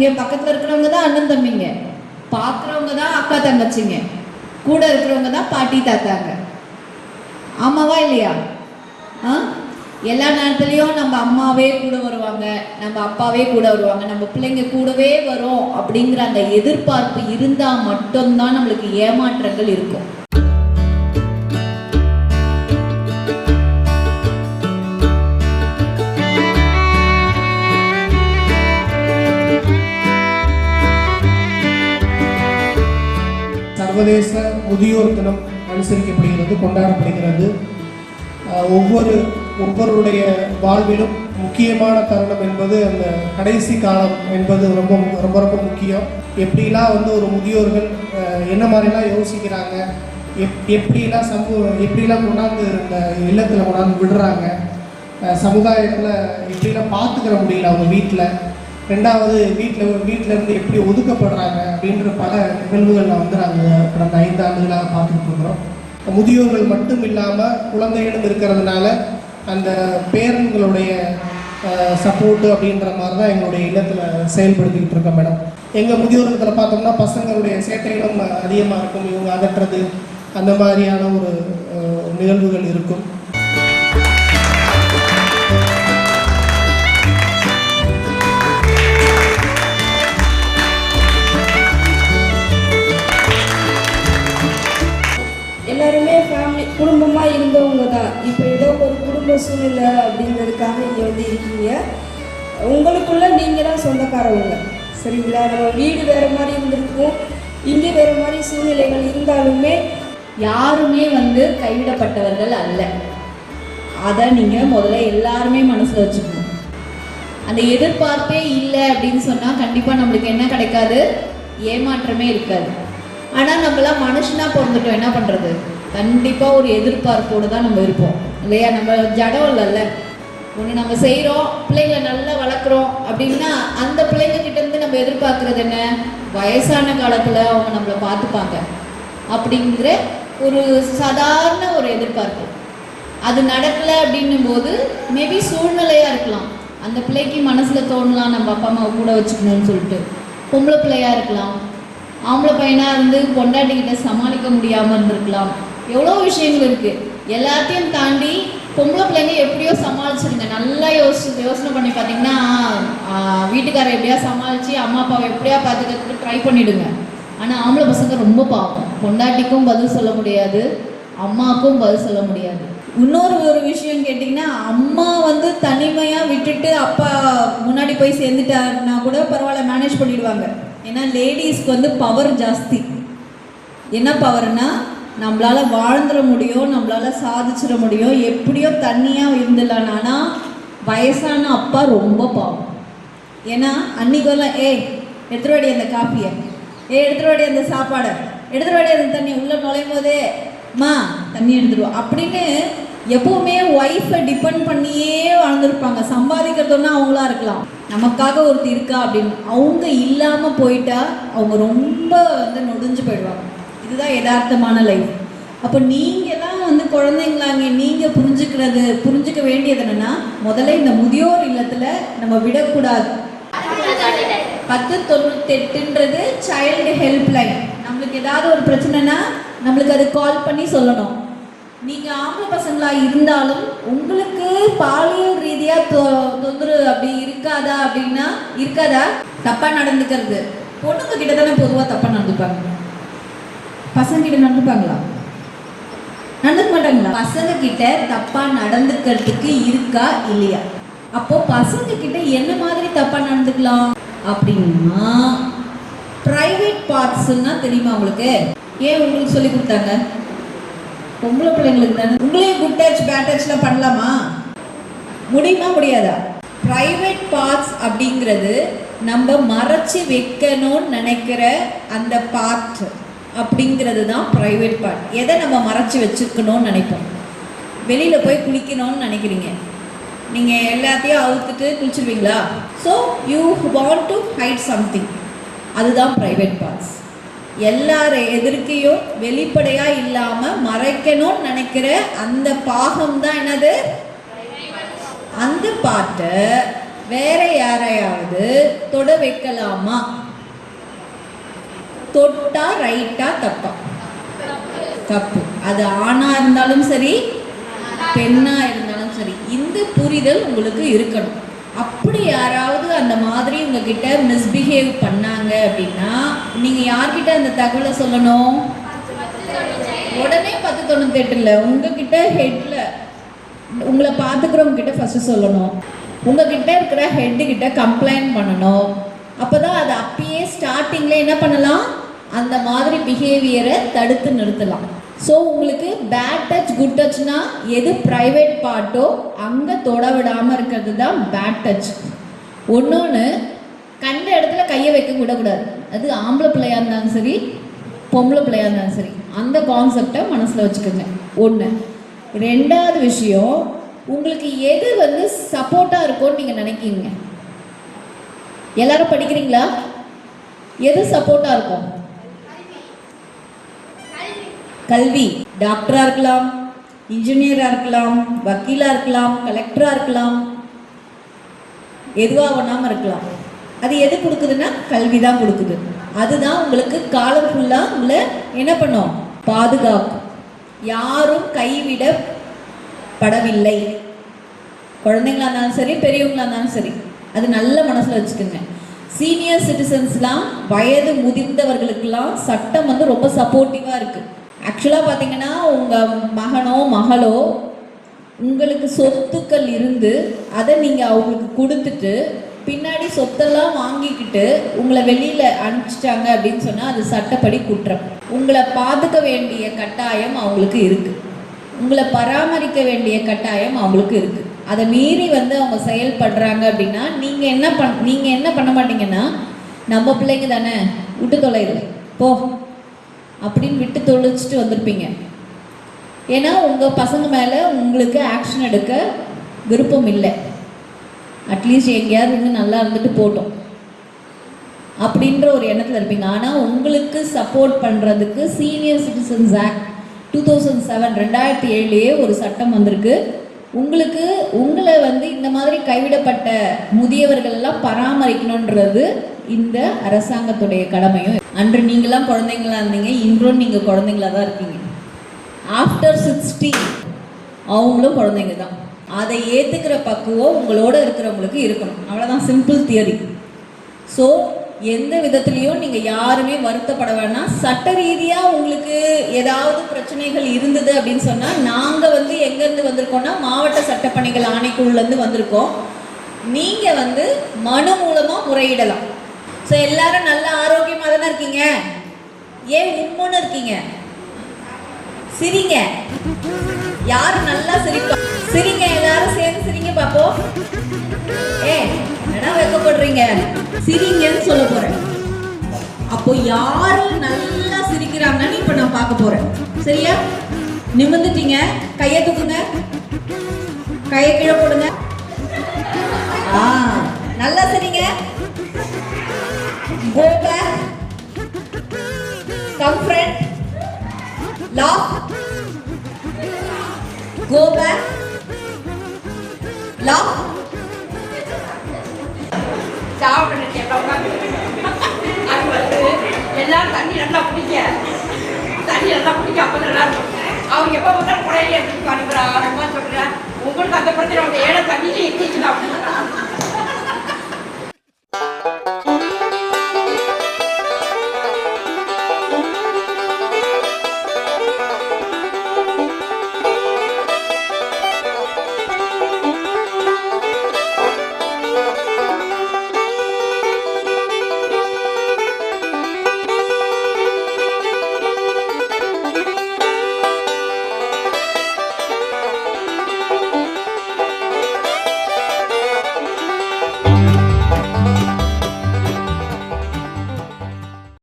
இங்கே பக்கத்துல இருக்கிறவங்க தான் அண்ணன் தம்பிங்க. பார்க்குறவங்க தான் அக்கா தங்கச்சிங்க. கூட இருக்கிறவங்க தான் பாட்டி தாத்தாங்க. ஆமாவா இல்லையா? ஆ? எல்லா நேரத்துலையும் நம்ம அம்மாவே கூட வருவாங்க நம்ம அப்பாவே கூட வருவாங்க. நம்ம பிள்ளைங்க கூடவே வரும் அப்படிங்கிற அந்த எதிர்பார்ப்பு இருந்தால் மட்டும்தான் நம்மளுக்கு ஏமாற்றங்கள் இருக்கும். சர்வதேச முதியோர் தினம் அனுசரிக்கப்படுகிறது கொண்டாடப்படுகிறது. ஒவ்வொரு ஒவ்வொருடைய வாழ்விலும் முக்கியமான தருணம் என்பது அந்த கடைசி காலம் என்பது ரொம்ப ரொம்ப ரொம்ப முக்கியம். எப்படிலாம் வந்து ஒரு முதியோர்கள் என்ன மாதிரிலாம் யோசிக்கிறாங்க எப் எப்படிலாம் சமூக எப்படிலாம் கொண்டாந்து இந்த இல்லத்தில் கொண்டாந்து விடுறாங்க சமுதாயத்தில் எப்படிலாம் பார்த்துக்கிற முடியல அவங்க வீட்டில் ரெண்டாவது வீட்டில் வீட்டில் இருந்து எப்படி ஒதுக்கப்படுறாங்க அப்படின்ற பல நிகழ்வுகளில் வந்து நாங்கள் கடந்த ஐந்து ஆண்டுகளாக பார்த்துட்டு இருக்கிறோம். முதியோர்கள் மட்டும் இல்லாமல் குழந்தைகளும் இருக்கிறதுனால அந்த பேரன்களுடைய சப்போர்ட்டு அப்படின்ற மாதிரி தான் எங்களுடைய இல்லத்தில் செயல்படுத்திக்கிட்டு இருக்கோம் மேடம் எங்கள் முதியோர்கள் பார்த்தோம்னா பசங்களுடைய சேட்டைகளும் அதிகமாக இருக்கும். இவங்க அதட்டுறது அந்த மாதிரியான ஒரு நிகழ்வுகள் இருக்கும். சூழ்நிலை அப்படிங்கிறதுக்காக இங்கே வந்து இருக்கீங்க. உங்களுக்குள்ள நீங்கள் தான் சொந்தக்காரவங்க. சரிங்களா? நம்ம வீடு வேறு மாதிரி இருந்திருக்கும். இங்கே வேறு மாதிரி சூழ்நிலைகள் இருந்தாலுமே யாருமே வந்து கைவிடப்பட்டவர்கள் அல்ல. அதை நீங்கள் முதல்ல எல்லாருமே மனசில் வச்சுக்கணும். அந்த எதிர்பார்ப்பே இல்லை அப்படின்னு சொன்னால் கண்டிப்பாக நம்மளுக்கு என்ன கிடைக்காது? ஏமாற்றமே இருக்காது. ஆனால் நம்மளாம் மனுஷனாக பிறந்துட்டோம். என்ன பண்ணுறது கண்டிப்பாக ஒரு எதிர்பார்ப்போடு தான் நம்ம இருப்போம். இல்லையா? நம்ம ஜடம் இல்லைல்ல ஒன்று நம்ம செய்கிறோம் பிள்ளைங்களை நல்லா வளர்க்குறோம் அப்படின்னா அந்த பிள்ளைங்க கிட்டேருந்து நம்ம எதிர்பார்க்குறது என்ன? வயசான காலத்தில் அவங்க நம்மளை பார்த்துப்பாங்க. அப்படிங்கிற ஒரு சாதாரண ஒரு எதிர்பார்ப்பு. அது நடக்கலை அப்படின்னும் போது மேபி சூழ்நிலையாக இருக்கலாம். அந்த பிள்ளைக்கு மனசில் தோணலாம் நம்ம அப்பா அம்மாவை கூட வச்சுக்கணும்னு சொல்லிட்டு. பொம்பளை பிள்ளையாக இருக்கலாம். ஆம்பளை பையனாக இருந்து பொண்டாட்டிக்கிட்ட சமாளிக்க முடியாமல் இருந்திருக்கலாம். எவ்வளோ விஷயங்கள் இருக்குது எல்லாத்தையும் தாண்டி பொம்பளை பிள்ளைங்க எப்படியோ சமாளிச்சிருங்க. நல்லா யோசி யோசனை பண்ணி பார்த்தீங்கன்னா ஆஹ், வீட்டுக்காரரை எப்படியா சமாளித்து அம்மா அப்பாவை எப்படியா பார்த்துக்கிறதுக்கு ட்ரை பண்ணிவிடுங்க ஆனால் ஆம்பளை பசங்க ரொம்ப பாவம். பொண்டாட்டிக்கும் பதில் சொல்ல முடியாது. அம்மாவுக்கும் பதில் சொல்ல முடியாது. இன்னொரு ஒரு விஷயம் கேட்டிங்கன்னா அம்மா வந்து தனிமையாக விட்டுட்டு அப்பா முன்னாடி போய் சேர்ந்துட்டாருன்னா கூட பரவாயில்ல மேனேஜ் பண்ணிவிடுவாங்க ஏன்னா லேடிஸ்க்கு வந்து பவர் ஜாஸ்தி. என்ன பவர்னா நம்மளால் வாழ்ந்துட முடியும் நம்மளால் சாதிச்சிட முடியும் எப்படியோ தண்ணியாக இருந்துடலாம். ஆனால் வயசான அப்பா ரொம்ப பாவம் ஏன்னா அன்னைக்கெல்லாம் ஏய் எடுத்துருவாடி அந்த காப்பியை ஏ எடுத்துருவாடி அந்த சாப்பாடை. எடுத்துருவாடி அந்த தண்ணி உள்ளே நுழையும் போதே மா தண்ணி எடுத்துருவோம் அப்படின்னு எப்பவுமே ஒய்ஃபை டிபெண்ட் பண்ணியே வாழ்ந்துருப்பாங்க சம்பாதிக்கிறதுனா அவங்களா இருக்கலாம். நமக்காக ஒருத்தி இருக்கா அப்படின்னு அவங்க இல்லாமல் போயிட்டா அவங்க ரொம்ப வந்து நொடிஞ்சு போயிடுவாங்க. இதுதான் யதார்த்தமான லைஃப் அப்போ நீங்களாம் வந்து குழந்தைங்களாங்க. நீங்கள் புரிஞ்சுக்கிறது புரிஞ்சுக்க வேண்டியது என்னென்னா முதல்ல இந்த முதியோர் இல்லத்தில் நம்ம விடக்கூடாது. பத்து தொண்ணூத்தெட்டுன்றது சைல்டு ஹெல்ப் லைன் நம்மளுக்கு ஏதாவது ஒரு பிரச்சனைனா நம்மளுக்கு அது கால் பண்ணி சொல்லணும். நீங்கள் ஆம்பளை பசங்களா இருந்தாலும் உங்களுக்கு பாலியல் ரீதியாக தொ தொந்தரவு அப்படி இருக்காதா அப்படின்னா இருக்காதா? தப்பாக நடந்துக்கிறது. பொண்ணுங்க கிட்ட தானே பொதுவாக தப்பாக நடந்துப்பாங்க. பசங்க கிட்ட நடந்துப்பாங்களா? நடந்துக்க மாட்டாங்களா? பசங்க கிட்ட தப்பா நடந்துக்கிறதுக்கு இருக்கா இல்லையா? அப்போ பசங்க கிட்ட என்ன மாதிரி தப்பா நடந்துக்கலாம் அப்படின்னா பிரைவேட் பார்ட்ஸ்னா தெரியுமா உங்களுக்கு? ஏன் உங்களுக்கு சொல்லி கொடுத்தாங்க? பொம்பளை பிள்ளைங்களுக்கு தானே. உங்களையும் குட் டச் பேட் டச்லாம் பண்ணலாமா? முடியுமா முடியாதா? ப்ரைவேட் பார்ட்ஸ் அப்படிங்கிறது நம்ம மறைச்சி வைக்கணும்னு நினைக்கிற அந்த பார்ட் அப்படிங்கிறது தான் ப்ரைவேட் பார்ட் எதை நம்ம மறைச்சி வச்சுக்கணும்னு நினைப்போம். வெளியில் போய் குளிக்கணும்னு நினைக்கிறீங்க. நீங்கள் எல்லாத்தையும் அவுத்துட்டு குளிச்சிருவீங்களா? So you want to hide something அதுதான் ப்ரைவேட் பார்ட்ஸ் எல்லார எதிர்க்கையும் வெளிப்படையாக இல்லாமல் மறைக்கணும்னு நினைக்கிற அந்த பாகம் தான் என்னது? அந்த பாட்டை வேற யாரையாவது தொட வைக்கலாமா? தொட்டா ரைட்டா தப்பா? தப்பு. அது ஆணா இருந்தாலும் சரி பெண்ணா இருந்தாலும் சரி இந்த புரிதல் உங்களுக்கு இருக்கணும். அப்படி யாராவது அந்த மாதிரி உங்ககிட்ட மிஸ்பிஹேவ் பண்ணாங்க அப்படின்னா நீங்க யார்கிட்ட அந்த தகவலை சொல்லணும்? உடனே பத்து தொண்ணூத்தி எட்டுல உங்ககிட்ட ஹெட்ல உங்களை பார்த்துக்கிறவங்க கிட்ட ஃபர்ஸ்ட் சொல்லணும். உங்ககிட்ட இருக்கிற ஹெட்டு கிட்ட கம்ப்ளைண்ட் பண்ணணும். அப்பதான் அது அப்பயே ஸ்டார்டிங்ல என்ன பண்ணலாம்? அந்த மாதிரி பிஹேவியரை தடுத்து நிறுத்தலாம். ஸோ உங்களுக்கு பேட் டச் குட் டச்னா எது ப்ரைவேட் பார்ட்டோ அங்கே தொட விடாமல் இருக்கிறது தான் பேட் டச் ஒன்னொன்று கண்ட இடத்துல கையை வைக்க விடக்கூடாது அது ஆம்பளை பிள்ளையாக இருந்தாலும் சரி பொம்பளை பிள்ளையாக இருந்தாலும் சரி அந்த கான்செப்டை மனசில் வச்சுக்கோங்க. ஒன்று ரெண்டாவது விஷயம் உங்களுக்கு எது வந்து சப்போர்ட்டாக இருக்கும்னு நீங்கள் நினைக்கிங்க எல்லாரும் படிக்கிறீங்களா? எது சப்போர்ட்டாக இருக்கும்? கல்வி. டாக்டராக இருக்கலாம் இன்ஜினியராக இருக்கலாம் வக்கீலாக இருக்கலாம் கலெக்டராக இருக்கலாம். எதுவாக வேணாமல் இருக்கலாம். அது எது கொடுக்குதுன்னா கல்வி தான் கொடுக்குது. அதுதான் உங்களுக்கு காலம் ஃபுல்லாக உங்களை என்ன பண்ணும்? பாதுகாக்கும். யாரும் கைவிடப்படவில்லை. குழந்தைங்களா இருந்தாலும் சரி பெரியவங்களா இருந்தாலும் சரி அது நல்ல மனசில் வச்சுக்கோங்க. சீனியர் சிட்டிசன்ஸ்லாம் வயது முதிர்ந்தவர்களுக்கெல்லாம் சட்டம் வந்து ரொம்ப சப்போர்ட்டிவாக இருக்குது ஆக்சுவலாக பார்த்தீங்கன்னா உங்கள் மகனோ மகளோ உங்களுக்கு சொத்துக்கள் இருந்து அதை நீங்கள் அவங்களுக்கு கொடுத்துட்டு பின்னாடி சொத்தெல்லாம் வாங்கிக்கிட்டு உங்களை வெளியில் அனுப்பிச்சிட்டாங்க அப்படின்னு சொன்னால் அது சட்டப்படி குற்றம். உங்களை பார்த்துக்க வேண்டிய கட்டாயம் அவங்களுக்கு இருக்குது உங்களை பராமரிக்க வேண்டிய கட்டாயம் அவங்களுக்கு இருக்குது அதை மீறி வந்து அவங்க செயல்படுறாங்க அப்படின்னா நீங்கள் என்ன பண் நீங்கள் என்ன பண்ண மாட்டீங்கன்னா நம்ம பிள்ளைங்க தானே விட்டு தொலைதில்லை போ. அப்படின்னு விட்டு தொலைச்சிட்டு வந்திருப்பீங்க. ஏன்னா உங்கள் பசங்க மேலே உங்களுக்கு ஆக்ஷன் எடுக்க விருப்பம் இல்லை. அட்லீஸ்ட் எங்கேயாவது இருந்து நல்லா இருந்துட்டு போட்டோம் அப்படின்ற ஒரு எண்ணத்தில் இருப்பீங்க. ஆனால் உங்களுக்கு சப்போர்ட் பண்ணுறதுக்கு senior citizens act two thousand seven ரெண்டாயிரத்தி ஏழுலேயே ஒரு சட்டம் வந்திருக்கு. உங்களுக்கு உங்களை வந்து இந்த மாதிரி கைவிடப்பட்ட முதியவர்கள் எல்லாம் பராமரிக்கணுன்றது இந்த அரசாங்கத்துடைய கடமையும். அன்று நீங்களாம் குழந்தைங்களா இருந்தீங்க இன்றும் நீங்கள் குழந்தைங்களா தான் இருக்கீங்க. ஆஃப்டர் சிக்ஸ்டி அவங்களும் குழந்தைங்க தான். அதை ஏற்றுக்கிற பக்குவம் உங்களோட இருக்கிறவங்களுக்கு இருக்கணும். அவ்வளோதான் சிம்பிள் தியரி ஸோ எந்த விதத்துலேயும் நீங்கள் யாருமே வருத்தப்பட வேணாம். சட்ட ரீதியாக உங்களுக்கு ஏதாவது பிரச்சனைகள் இருந்தது அப்படின்னு சொன்னால் நாங்கள் வந்து எங்கேருந்து வந்திருக்கோம்னா மாவட்ட சட்டப்பணிகள் ஆணைக்குழுலேருந்து வந்திருக்கோம். நீங்கள் வந்து மனு மூலமாக முறையிடலாம். ஸோ எல்லாரும் நல்ல ஆரோக்கியமாக தானே இருக்கீங்க. ஏன் உம்முன்னு இருக்கீங்க? சிரிங்க. யார் நல்லா சிரிப்பா? சிரிங்க எல்லாரும் சேர்ந்து சிரிங்க பாப்போம். ஏ என்ன வைக்கப்படுறீங்க? சிரிங்கன்னு சொல்ல போறேன். அப்போ யாரு நல்லா சிரிக்கிறாங்கன்னு இப்ப நான் பார்க்க போறேன். சரியா? நிமிந்துட்டீங்க கையை தூக்குங்க. கையை கீழே போடுங்க. ஆ நல்லா சிரிங்க. Go back. Come friend laugh go back laugh சாப்பிட்டு அது வந்து எல்லாரும் தண்ணி நல்லா பிடிக்க தண்ணி நல்லா குடிக்க அப்போ நல்லா இருக்கும். அவங்க எப்போ வந்தாலும் குறையில எடுத்து அனுப்புறா ரொம்ப சொல்கிறேன் உங்களுக்கு அந்த பிரச்சனை ஏழை தண்ணியிலே